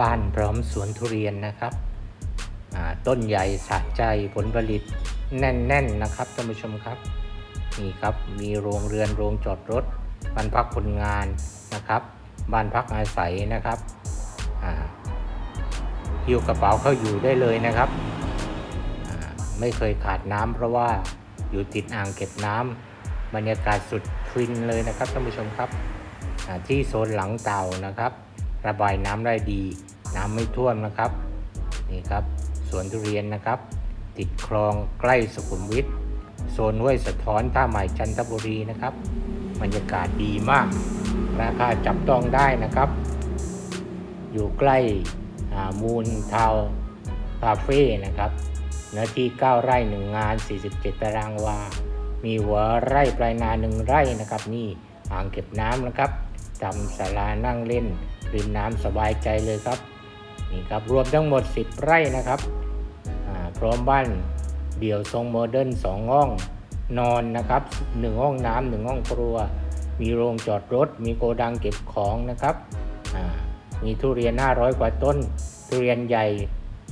บ้านพร้อมสวนทุเรียนนะครับต้นใหญ่สะใจผลผลิตแน่นๆนะครับท่านผู้ชมครับนี่ครับมีโรงเรือนโรงจอดรถบ้านพักคนงานนะครับ บ้านพักอาศัยนะครับอ่าหิ้วกระเป๋าเข้าอยู่ได้เลยนะครับ ไม่เคยขาดน้ำเพราะว่าอยู่ติดอ่างเก็บน้ำบรรยากาศสุดฟินเลยนะครับท่านผู้ชมครับที่โซนหลังเต่านะครับ ระบายน้ำได้ดี น้ำไม่ท่วมนะครับ นี่ครับสวนทุเรียนนะครับ ติดคลองใกล้สุขุมวิทโซนห้วยสะท้อนท่าใหม่จันทบุรีนะครับบรรยากาศดีมาก ราคาจับต้องได้นะครับ อยู่ใกล้มูลทาวคาเฟ่นะครับเนื้อที่ 9 ไร่1งาน 47 ตารางวา มีหัวไร่ปลายนาหนึ่งไร่นะครับ นี่อ่างเก็บน้ำนะครับ ทำศาลานั่งเล่น ริมน้ำสบายใจเลยครับนี่ครับรวมทั้งหมด 10 ไร่นะครับพร้อมบ้านเดี่ยวทรงโมเดิร์น2ห้องนอนนะครับ1ห้องน้ำ1ห้องครัว มีโรงจอดรถ มีโกดังเก็บของนะครับมีทุเรียน 500 กว่าต้น ทุเรียนใหญ่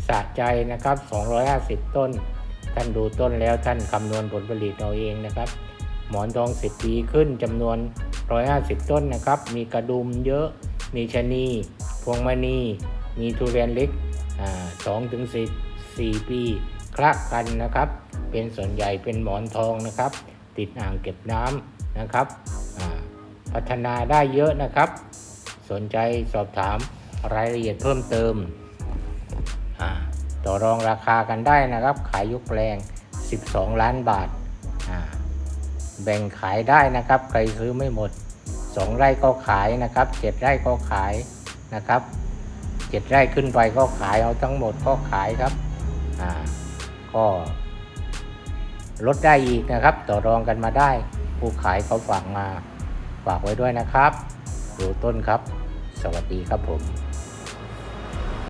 สะใจนะครับ 250 ต้น ท่านดูต้นแล้วท่านคำนวณผลผลิตเอาเองนะครับ หมอนทอง10ปีขึ้นจำนวน 150 ต้นนะครับ มีกระดุมเยอะ มีชะนี พวงมณี มีทุเรียนเล็กสองถึงสี่สี่ปีคละกันนะครับ เป็นส่วนใหญ่เป็นหมอนทองนะครับ ติดอ่างเก็บน้ำนะครับอ่าพัฒนาได้เยอะนะครับ สนใจสอบถามรายละเอียดเพิ่มเติมอาต่อรองราคากันได้นะครับ ขายยกแปลง 12 ล้านบาทอ่า แบ่งขายได้นะครับ ใครซื้อไม่หมด 2 ไร่ก็ขายนะครับ 7 ไร่ก็ขายนะครับ 7 ไร่ขึ้นไปก็ขายเอาทั้งหมดก็ขายครับอ่าก็ลดได้อีกนะครับ ต่อรองกันมาได้ ผู้ขายเขาฝากมาฝากไว้ด้วยนะครับดูต้นครับ สวัสดีครับผม